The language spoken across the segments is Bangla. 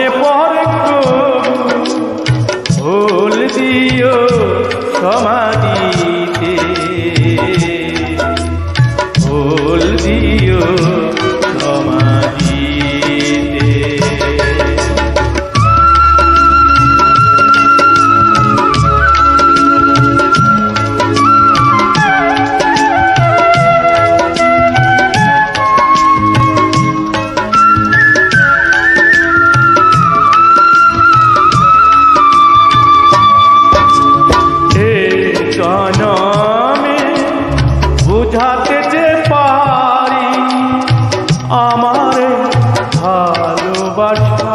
মনে পড়ে ভুল দিও সমাজ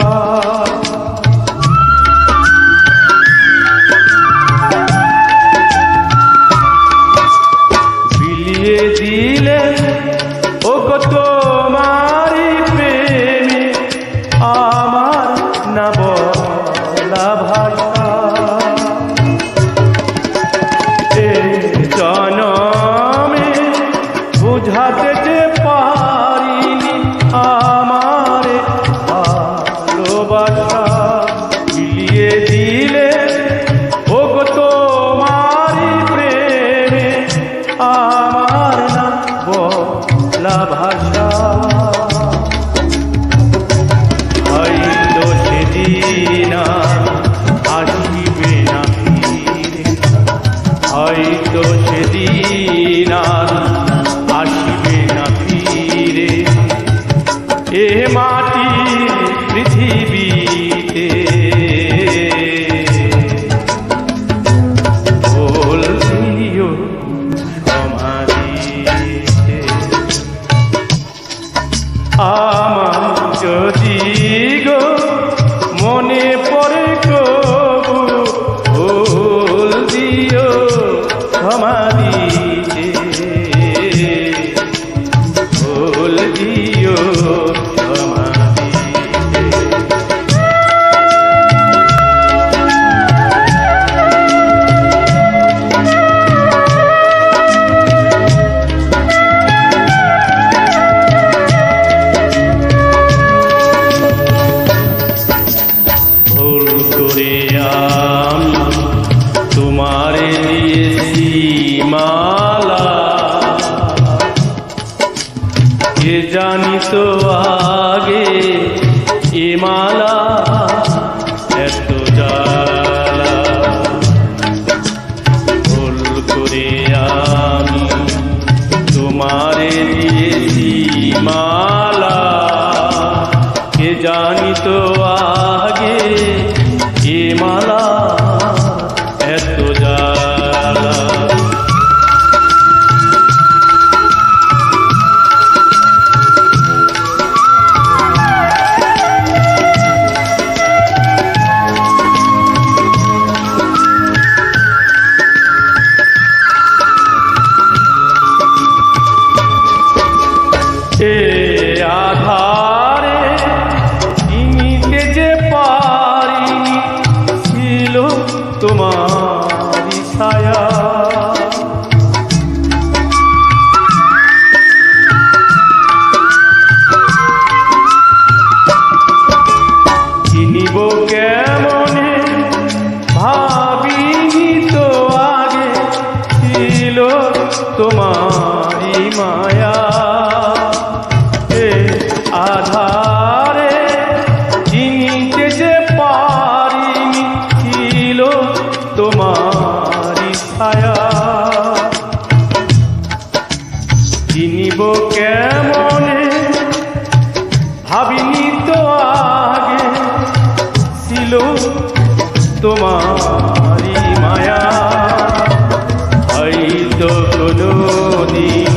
Allah মালা। কে জানিত আগে এ মালা তোমারে মালা। জানিত আগে এ মালা তোমার তোমারি মায়া। হয়তো কোনো দিন